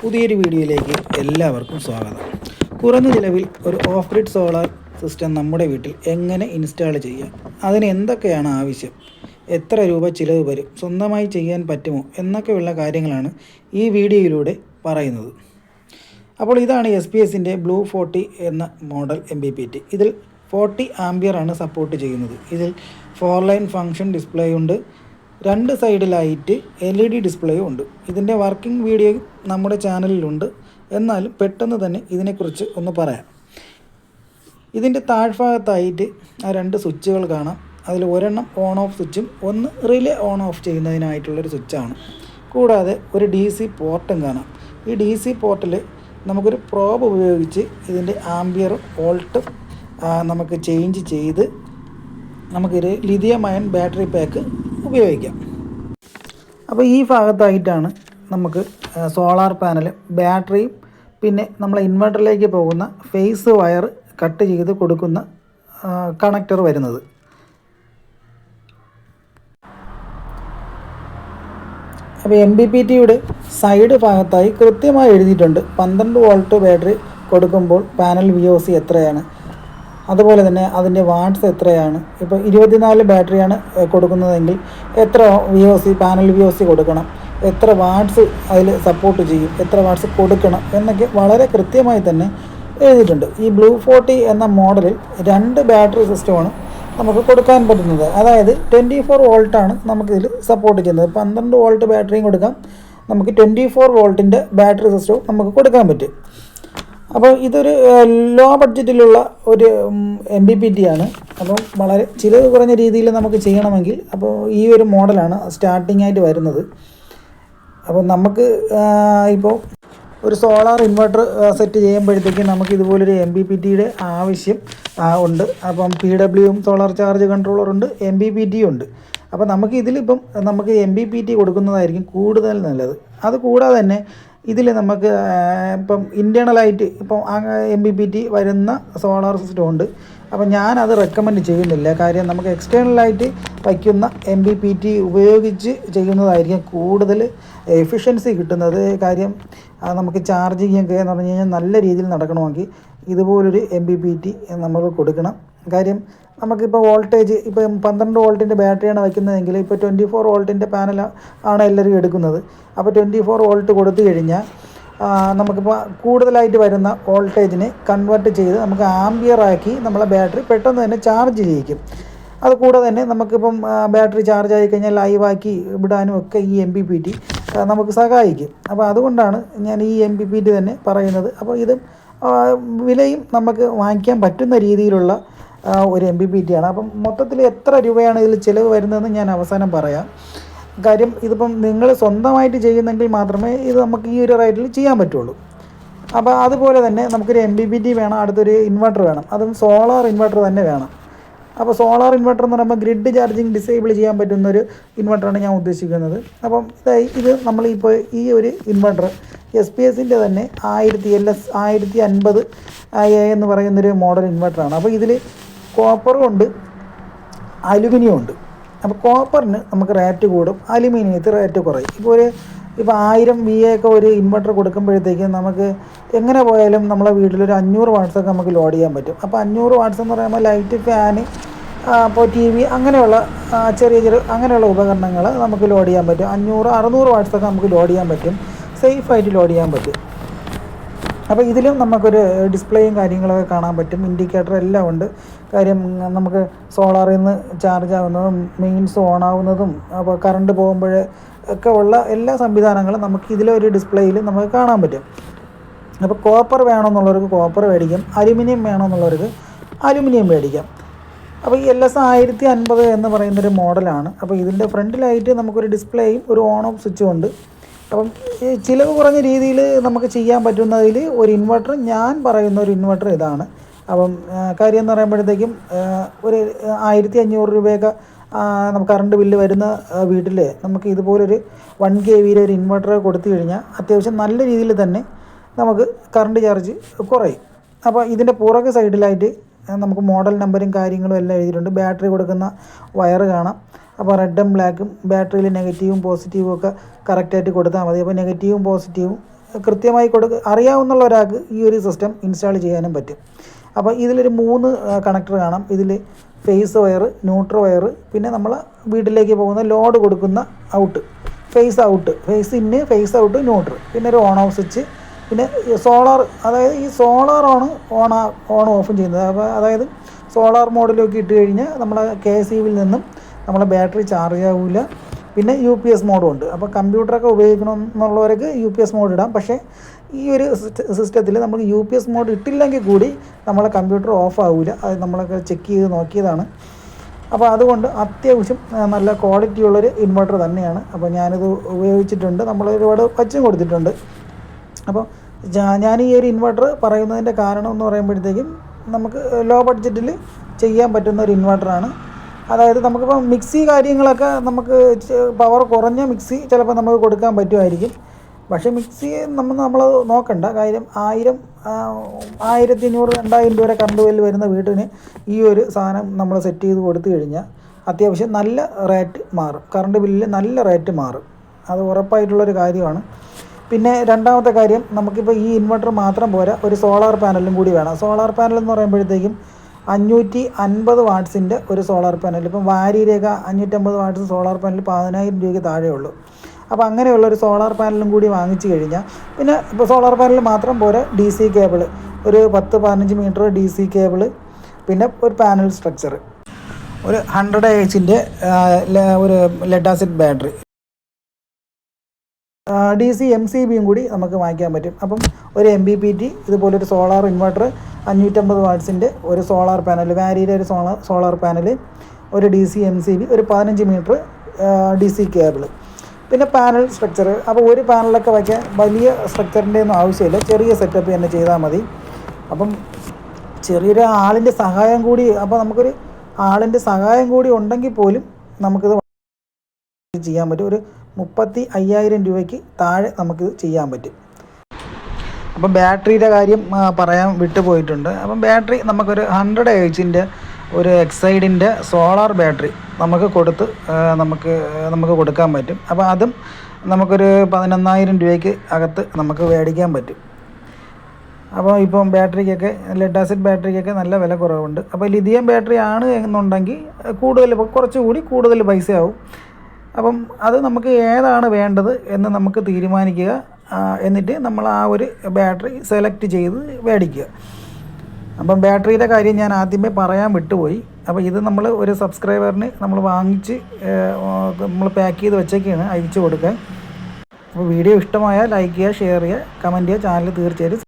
പുതിയൊരു വീഡിയോയിലേക്ക് എല്ലാവർക്കും സ്വാഗതം. കുറഞ്ഞ ചിലവിൽ ഒരു ഓഫ് ഗ്രിഡ് സോളാർ സിസ്റ്റം നമ്മുടെ വീട്ടിൽ എങ്ങനെ ഇൻസ്റ്റാൾ ചെയ്യാം? അതിന് എന്തൊക്കെയാണ് ആവശ്യം? എത്ര രൂപ ചിലവ് വരും? സ്വന്തമായി ചെയ്യാൻ പറ്റുമോ? എന്നൊക്കെയുള്ള കാര്യങ്ങളാണ് ഈ വീഡിയോയിലൂടെ പറയുന്നത്. അപ്പോൾ ഇതാണ് എസ് പി എസിന്റെ ബ്ലൂ ഫോർട്ടി എന്ന model M B P T ഇതിൽ ഫോർട്ടി ആംബിയർ ആണ് സപ്പോർട്ട് ചെയ്യുന്നത്. ഇതിൽ ഫോർ ലൈൻ ഫങ്ഷൻ ഡിസ്പ്ലേ ഉണ്ട്. രണ്ട് സൈഡിലായിട്ട് എൽ ഇ ഡി ഡിസ്പ്ലേയും ഉണ്ട്. ഇതിന്റെ വർക്കിംഗ് വീഡിയോ നമ്മുടെ ചാനലിലുണ്ട്. എന്നാലും പെട്ടെന്ന് തന്നെ ഇതിനെക്കുറിച്ച് ഒന്ന് പറയാം. ഇതിന്റെ താഴ്ഭാഗത്തായിട്ട് ആ രണ്ട് സ്വിച്ചുകൾ കാണാം. അതിൽ ഒരെണ്ണം ഓൺ ഓഫ് സ്വിച്ചും ഒന്ന് റിലേ ഓൺ ഓഫ് ചെയ്യുന്നതിനായിട്ടുള്ളൊരു സ്വിച്ചാണ്. കൂടാതെ ഒരു ഡി സി പോർട്ടും കാണാം. ഈ ഡി സി പോർട്ടിൽ നമുക്കൊരു പ്രോബ് ഉപയോഗിച്ച് ഇതിന്റെ ആംബിയർ വോൾട്ട് നമുക്ക് ചേഞ്ച് ചെയ്ത് നമുക്കൊരു ലിഥിയം അയൺ ബാറ്ററി പാക്ക് ഉപയോഗിക്കാം. അപ്പോൾ ഈ ഭാഗത്തായിട്ടാണ് നമുക്ക് സോളാർ പാനൽ ബാറ്ററിയും പിന്നെ നമ്മൾ ഇൻവെർട്ടറിലേക്ക് പോകുന്ന ഫേസ് വയർ കട്ട് ചെയ്ത് കൊടുക്കുന്ന കണക്ടർ വരുന്നത്. അപ്പോൾ എം ബി പി ടിയുടെ സൈഡ് ഭാഗത്തായി കൃത്യമായി എഴുതിയിട്ടുണ്ട്. പന്ത്രണ്ട് വോൾട്ട് ബാറ്ററി കൊടുക്കുമ്പോൾ പാനൽ വി ഒ സി എത്രയാണ്? അതുപോലെ തന്നെ അതിന്റെ വാട്ട്സ് എത്രയാണ്? ഇപ്പോൾ ഇരുപത്തിനാല് ബാറ്ററിയാണ് കൊടുക്കുന്നതെങ്കിൽ എത്ര V O C panel V O C കൊടുക്കണം? എത്ര വാട്ട്സ് അതിൽ സപ്പോർട്ട് ചെയ്യും? എത്ര വാട്ട്സ് കൊടുക്കണം? എന്നൊക്കെ വളരെ കൃത്യമായി തന്നെ എഴുതിയിട്ടുണ്ട്. ഈ ബ്ലൂ ഫോർട്ടി എന്ന മോഡലിൽ രണ്ട് ബാറ്ററി സിസ്റ്റമാണ് നമുക്ക് കൊടുക്കാൻ പറ്റുന്നത്. അതായത് ട്വന്റി ഫോർ വോൾട്ടാണ് നമുക്കിതിൽ സപ്പോർട്ട് ചെയ്യുന്നത്. പന്ത്രണ്ട് വോൾട്ട് ബാറ്ററിയും കൊടുക്കാം. നമുക്ക് ട്വന്റി ഫോർ വോൾട്ടിന്റെ ബാറ്ററി സിസ്റ്റവും നമുക്ക് കൊടുക്കാൻ പറ്റും. അപ്പോൾ ഇതൊരു ലോ ബഡ്ജറ്റിലുള്ള ഒരു എം ബി പി ടി ആണ്. അപ്പോൾ വളരെ ചിലവ് കുറഞ്ഞ രീതിയിൽ നമുക്ക് ചെയ്യണമെങ്കിൽ അപ്പോൾ ഈ ഒരു മോഡലാണ് സ്റ്റാർട്ടിംഗ് ആയിട്ട് വരുന്നത്. അപ്പോൾ നമുക്ക് ഇപ്പോൾ ഒരു സോളാർ ഇൻവെർട്ടർ സെറ്റ് ചെയ്യുമ്പോഴത്തേക്ക് നമുക്ക് ഇതുപോലൊരു എം ബി പി ടിയുടെ ആവശ്യം ഉണ്ട്. അപ്പം പി ഡബ്ല്യുവും സോളാർ ചാർജ് കൺട്രോളർ ഉണ്ട് എം ബി പി ടി ഉണ്ട്. അപ്പോൾ നമുക്ക് ഇതിലിപ്പം നമുക്ക് എം ബി പി ടി കൊടുക്കുന്നതായിരിക്കും കൂടുതൽ നല്ലത്. അത് കൂടാതെ തന്നെ ഇതിൽ നമുക്ക് ഇപ്പം ഇന്റേണലായിട്ട് ഇപ്പം എം ബി പി ടി വരുന്ന സോളാർ സിസ്റ്റം ഉണ്ട്. അപ്പം ഞാനത് റെക്കമെൻഡ് ചെയ്യുന്നില്ല. കാര്യം നമുക്ക് എക്സ്റ്റേണലായിട്ട് വയ്ക്കുന്ന എം ബി പി ടി ഉപയോഗിച്ച് ചെയ്യുന്നതായിരിക്കും കൂടുതൽ എഫിഷ്യൻസി കിട്ടുന്നത്. കാര്യം നമുക്ക് ചാർജിങ് ഒക്കെ എന്ന് പറഞ്ഞു കഴിഞ്ഞാൽ നല്ല രീതിയിൽ നടക്കണമെങ്കിൽ ഇതുപോലൊരു എം ബി പി ടി നമ്മൾ കൊടുക്കണം. കാര്യം നമുക്കിപ്പോൾ വോൾട്ടേജ് ഇപ്പം പന്ത്രണ്ട് വോൾട്ടിന്റെ ബാറ്ററിയാണ് വയ്ക്കുന്നതെങ്കിൽ ഇപ്പോൾ ട്വന്റി ഫോർ വോൾട്ടിന്റെ പാനൽ ആണ് എല്ലാവരും എടുക്കുന്നത്. അപ്പോൾ ട്വന്റി ഫോർ വോൾട്ട് കൊടുത്തു കഴിഞ്ഞാൽ നമുക്കിപ്പോൾ കൂടുതലായിട്ട് വരുന്ന വോൾട്ടേജിനെ കൺവേർട്ട് ചെയ്ത് നമുക്ക് ആംബിയർ ആക്കി നമ്മളെ ബാറ്ററി പെട്ടെന്ന് തന്നെ ചാർജ് ചെയ്യിക്കും. അത് കൂടെ തന്നെ നമുക്കിപ്പം ബാറ്ററി ചാർജ് ആയി കഴിഞ്ഞാൽ ലൈവാക്കി വിടാനും ഒക്കെ ഈ എം പി പി ടി നമുക്ക് സഹായിക്കും. അപ്പോൾ അതുകൊണ്ടാണ് ഞാൻ ഈ എം പി പി ടി തന്നെ പറയുന്നത്. അപ്പോൾ ഇതും വിലയും നമുക്ക് വാങ്ങിക്കാൻ പറ്റുന്ന രീതിയിലുള്ള ഒരു എം ബി പി ടി ആണ്. അപ്പം മൊത്തത്തിൽ എത്ര രൂപയാണ് ഇതിൽ ചിലവ് വരുന്നതെന്ന് ഞാൻ അവസാനം പറയാം. കാര്യം ഇതിപ്പം നിങ്ങൾ സ്വന്തമായിട്ട് ചെയ്യുന്നെങ്കിൽ മാത്രമേ ഇത് നമുക്ക് ഈ ഒരു റേറ്റിൽ ചെയ്യാൻ പറ്റുള്ളൂ. അപ്പോൾ അതുപോലെ തന്നെ നമുക്കൊരു എം ബി ബി ടി വേണം അടുത്തൊരു ഇൻവെർട്ടർ വേണം. അതും സോളാർ ഇൻവെർട്ടർ തന്നെ വേണം. അപ്പോൾ സോളാർ ഇൻവെർട്ടർ എന്ന് പറയുമ്പോൾ ഗ്രിഡ് ചാർജിങ് ഡിസേബിൾ ചെയ്യാൻ പറ്റുന്ന ഒരു ഇൻവെർട്ടറാണ് ഞാൻ ഉദ്ദേശിക്കുന്നത്. അപ്പം ഇതായി ഇത് നമ്മളിപ്പോൾ ഈ ഒരു ഇൻവെർട്ടർ എസ് പി എസിന്റെ തന്നെ ആയിരത്തി എൽ എസ് ആയിരത്തി അൻപത് എന്ന് പറയുന്നൊരു മോഡൽ ഇൻവെർട്ടറാണ് അപ്പോൾ ഇതിൽ കോപ്പറും ഉണ്ട് അലുമിനിയം ഉണ്ട്. അപ്പോൾ കോപ്പറിന് നമുക്ക് റേറ്റ് കൂടും അലുമിനിയത്തിന് റേറ്റ് കുറയും. ഇപ്പോൾ ഒരു ഇപ്പോൾ ആയിരം വി ഒക്കെ ഒരു ഇൻവെർട്ടർ കൊടുക്കുമ്പോഴത്തേക്കും നമുക്ക് എങ്ങനെ പോയാലും നമ്മളെ വീട്ടിലൊരു അഞ്ഞൂറ് വാട്ട്സൊക്കെ നമുക്ക് ലോഡ് ചെയ്യാൻ പറ്റും. അപ്പോൾ അഞ്ഞൂറ് വാട്ട്സ് എന്ന് പറയുമ്പോൾ ലൈറ്റ് ഫാന് അപ്പോൾ ടി വി അങ്ങനെയുള്ള ചെറിയ ചെറിയ അങ്ങനെയുള്ള ഉപകരണങ്ങൾ നമുക്ക് ലോഡ് ചെയ്യാൻ പറ്റും. അഞ്ഞൂറ് അറുന്നൂറ് വാട്ട്സൊക്കെ നമുക്ക് ലോഡ് ചെയ്യാൻ പറ്റും. സേഫായിട്ട് ലോഡ് ചെയ്യാൻ പറ്റും. അപ്പോൾ ഇതിലും നമുക്കൊരു ഡിസ്പ്ലേയും കാര്യങ്ങളൊക്കെ കാണാൻ പറ്റും. ഇൻഡിക്കേറ്റർ എല്ലാം ഉണ്ട്. കാര്യം നമുക്ക് സോളാറിൽ നിന്ന് ചാർജ് ആവുന്നതും മെയിൻസ് ഓൺ ആവുന്നതും അപ്പോൾ കറണ്ട് പോകുമ്പോൾ ഒക്കെ ഉള്ള എല്ലാ സംവിധാനങ്ങളും നമുക്ക് ഇതിലൊരു ഡിസ്പ്ലേയിൽ നമുക്ക് കാണാൻ പറ്റും. അപ്പോൾ കോപ്പർ വേണമെന്നുള്ളവർക്ക് കോപ്പർ മേടിക്കാം. അലുമിനിയം വേണമെന്നുള്ളവർക്ക് അലുമിനിയം മേടിക്കാം. അപ്പോൾ ഈ എൽ എസ് ആയിരത്തി അൻപത് എന്ന് പറയുന്നൊരു മോഡലാണ് അപ്പോൾ ഇതിന്റെ ഫ്രണ്ടിലായിട്ട് നമുക്കൊരു ഡിസ്പ്ലേയും ഒരു ഓൺ ഓഫ് സ്വിച്ചും ഉണ്ട്. അപ്പം ചിലവ് കുറഞ്ഞ രീതിയിൽ നമുക്ക് ചെയ്യാൻ പറ്റുന്നതിൽ ഒരു ഇൻവെർട്ടർ ഞാൻ പറയുന്ന ഒരു ഇൻവെർട്ടർ ഇതാണ്. അപ്പം കാര്യം എന്ന് പറയുമ്പോഴത്തേക്കും ഒരു ആയിരത്തി അഞ്ഞൂറ് രൂപയൊക്കെ നമുക്ക് കറണ്ട് ബില്ല് വരുന്ന വീട്ടിൽ നമുക്ക് ഇതുപോലൊരു വൺ കെ വിയിലെ ഒരു ഇൻവെർട്ടർ കൊടുത്തു കഴിഞ്ഞാൽ അത്യാവശ്യം നല്ല രീതിയിൽ തന്നെ നമുക്ക് കറണ്ട് ചാർജ് കുറയും. അപ്പോൾ ഇതിന്റെ പുറകെ സൈഡിലായിട്ട് നമുക്ക് മോഡൽ നമ്പറും കാര്യങ്ങളും എല്ലാം എഴുതിയിട്ടുണ്ട്. ബാറ്ററി കൊടുക്കുന്ന വയറ് കാണാം. അപ്പോൾ റെഡും ബ്ലാക്കും ബാറ്ററിയിൽ നെഗറ്റീവും പോസിറ്റീവും ഒക്കെ കറക്റ്റായിട്ട് കൊടുത്താൽ മതി. അപ്പോൾ നെഗറ്റീവും പോസിറ്റീവും കൃത്യമായി കൊടുക്കുക അറിയാവുന്ന ഒരാൾക്ക് ഈ ഒരു സിസ്റ്റം ഇൻസ്റ്റാൾ ചെയ്യാനും പറ്റും. അപ്പോൾ ഇതിലൊരു മൂന്ന് കണക്ടർ കാണാം. ഇതിൽ ഫേസ് വയർ ന്യൂട്രൽ വയർ പിന്നെ നമ്മൾ വീട്ടിലേക്ക് പോകുന്ന ലോഡ് കൊടുക്കുന്ന out phase out phase in phase out neutral പിന്നെ ഒരു ഓൺ ഓഫ് സ്വിച്ച് പിന്നെ സോളാർ അതായത് ഈ സോളാറാണ് ഓൺ ഓൺ ഓഫും ചെയ്യുന്നത്. അപ്പോൾ അതായത് സോളാർ മോഡിലൊക്കെ ഇട്ട് കഴിഞ്ഞാൽ നമ്മൾ കെ എസ് ബിയിൽ നിന്നും നമ്മളെ ബാറ്ററി ചാർജ് ആവില്ല പിന്നെ യു പി എസ് മോഡും ഉണ്ട് അപ്പോൾ കമ്പ്യൂട്ടറൊക്കെ ഉപയോഗിക്കണം എന്നുള്ളവർക്ക് യു പി എസ് മോഡ് ഇടാം. പക്ഷേ ഈ ഒരു സിസ്റ്റത്തിൽ നമുക്ക് യു പി എസ് മോഡ് ഇട്ടില്ലെങ്കിൽ കൂടി നമ്മളെ കമ്പ്യൂട്ടർ ഓഫ് ആവില്ല അത് നമ്മളൊക്കെ ചെക്ക് ചെയ്ത് നോക്കിയതാണ്. അപ്പോൾ അതുകൊണ്ട് അത്യാവശ്യം നല്ല ക്വാളിറ്റി ഉള്ളൊരു ഇൻവെർട്ടർ തന്നെയാണ്. അപ്പോൾ ഞാനിത് ഉപയോഗിച്ചിട്ടുണ്ട്. നമ്മൾ ഒരുപാട് വച്ചും കൊടുത്തിട്ടുണ്ട്. അപ്പോൾ ഞാൻ ഈ ഒരു ഇൻവെർട്ടർ പറയുന്നതിന്റെ കാരണം എന്ന് പറയുമ്പോഴത്തേക്കും നമുക്ക് ലോ ബഡ്ജറ്റിൽ ചെയ്യാൻ പറ്റുന്ന ഒരു ഇൻവെർട്ടറാണ്. അതായത് നമുക്കിപ്പോൾ മിക്സി കാര്യങ്ങളൊക്കെ നമുക്ക് പവർ കുറഞ്ഞ മിക്സി ചിലപ്പോൾ നമുക്ക് കൊടുക്കാൻ പറ്റുമായിരിക്കും. പക്ഷേ മിക്സി നമ്മൾ നമ്മൾ നോക്കണ്ട കാര്യം ആയിരം ആയിരത്തി അഞ്ഞൂറ് രണ്ടായിരം രൂപ വരെ കറണ്ട് ബില്ല് വരുന്ന വീട്ടിന് ഈ ഒരു സാധനം നമ്മൾ സെറ്റ് ചെയ്ത് കൊടുത്തു കഴിഞ്ഞാൽ അത്യാവശ്യം നല്ല റേറ്റ് മാറും. കറണ്ട് ബില്ലിൽ നല്ല റേറ്റ് മാറും. അത് ഉറപ്പായിട്ടുള്ളൊരു കാര്യമാണ്. പിന്നെ രണ്ടാമത്തെ കാര്യം നമുക്കിപ്പോൾ ഈ ഇൻവെർട്ടർ മാത്രം പോരാ ഒരു സോളാർ പാനലും കൂടി വേണം. സോളാർ പാനൽ എന്ന് പറയുമ്പോഴത്തേക്കും അഞ്ഞൂറ്റി അൻപത് വാട്ട്സിന്റെ ഒരു സോളാർ പാനൽ. ഇപ്പം വാരിയിലേക്ക് അഞ്ഞൂറ്റമ്പത് വാട്ട്സ് സോളാർ പാനൽ പതിനായിരം രൂപയ്ക്ക് താഴെ ഉള്ളൂ അപ്പോൾ അങ്ങനെയുള്ള ഒരു സോളാർ പാനലും കൂടി വാങ്ങിച്ചു കഴിഞ്ഞാൽ പിന്നെ ഇപ്പോൾ സോളാർ പാനൽ മാത്രം പോരാ ഡി സി കേബിൾ ഒരു പത്ത് പതിനഞ്ച് മീറ്റർ ഡി സി കേബിൾ പിന്നെ ഒരു പാനൽ സ്ട്രക്ചർ ഒരു ഹൺഡ്രഡ് എച്ചിന്റെ ഒരു lead acid battery. D C M C ബിയും കൂടി നമുക്ക് വാങ്ങിക്കാൻ പറ്റും. അപ്പം ഒരു എം ബി പി ടി ഇതുപോലൊരു സോളാർ ഇൻവെർട്ടർ അഞ്ഞൂറ്റമ്പത് വാട്ട്സിന്റെ ഒരു സോളാർ പാനൽ വാരിയുടെ ഒരു സോളാർ സോളാർ പാനൽ ഒരു D C M C B ഒരു പതിനഞ്ച് മീറ്റർ ഡി സി കേബിൾ പിന്നെ പാനൽ സ്ട്രക്ചർ അപ്പോൾ ഒരു പാനലൊക്കെ വയ്ക്കാൻ വലിയ സ്ട്രക്ചറിന്റെ ഒന്നും ആവശ്യമില്ല. ചെറിയ സെറ്റപ്പ് തന്നെ ചെയ്താൽ മതി. അപ്പം ചെറിയൊരു ആളിന്റെ സഹായം കൂടി അപ്പോൾ നമുക്കൊരു ആളിന്റെ സഹായം കൂടി ഉണ്ടെങ്കിൽ പോലും നമുക്കിത് ചെയ്യാൻ പറ്റും. ഒരു മുപ്പത്തി അയ്യായിരം രൂപയ്ക്ക് താഴെ നമുക്ക് ചെയ്യാൻ പറ്റും. അപ്പം ബാറ്ററിയുടെ കാര്യം പറയാൻ വിട്ടുപോയിട്ടുണ്ട് അപ്പം ബാറ്ററി നമുക്കൊരു ഹൺഡ്രഡ് എച്ചിന്റെ ഒരു എക്സൈഡിന്റെ സോളാർ ബാറ്ററി നമുക്ക് കൊടുത്ത് നമുക്ക് നമുക്ക് കൊടുക്കാൻ പറ്റും. അപ്പോൾ അതും നമുക്കൊരു പതിനൊന്നായിരം രൂപയ്ക്ക് അകത്ത് നമുക്ക് മേടിക്കാൻ പറ്റും. അപ്പോൾ ഇപ്പം ബാറ്ററിക്കൊക്കെ ലെഡ് ആസിഡ് ബാറ്ററിക്കൊക്കെ നല്ല വില കുറവുണ്ട്. അപ്പോൾ ലിഥിയം ബാറ്ററി ആണ് എന്നുണ്ടെങ്കിൽ കൂടുതൽ കുറച്ചുകൂടി കൂടുതൽ പൈസയാവും. അപ്പം അത് നമുക്ക് ഏതാണ് വേണ്ടത് എന്ന് നമുക്ക് തീരുമാനിക്കുക എന്നിട്ട് നമ്മൾ ആ ഒരു ബാറ്ററി സെലക്ട് ചെയ്ത് മേടിക്കുക. അപ്പം ബാറ്ററിയുടെ കാര്യം ഞാൻ ആദ്യമേ പറയാൻ വിട്ടുപോയി. അപ്പോൾ ഇത് നമ്മൾ ഒരു സബ്സ്ക്രൈബറിന് നമ്മൾ വാങ്ങിച്ച് നമ്മൾ പാക്ക് ചെയ്ത് വെച്ചൊക്കെയാണ് അയച്ചു കൊടുക്കാൻ. അപ്പോൾ വീഡിയോ ഇഷ്ടമായാൽ ലൈക്ക് ചെയ്യുക ഷെയർ ചെയ്യുക കമന്റ് ചെയ്യുക ചാനൽ തീർച്ചയായിട്ടും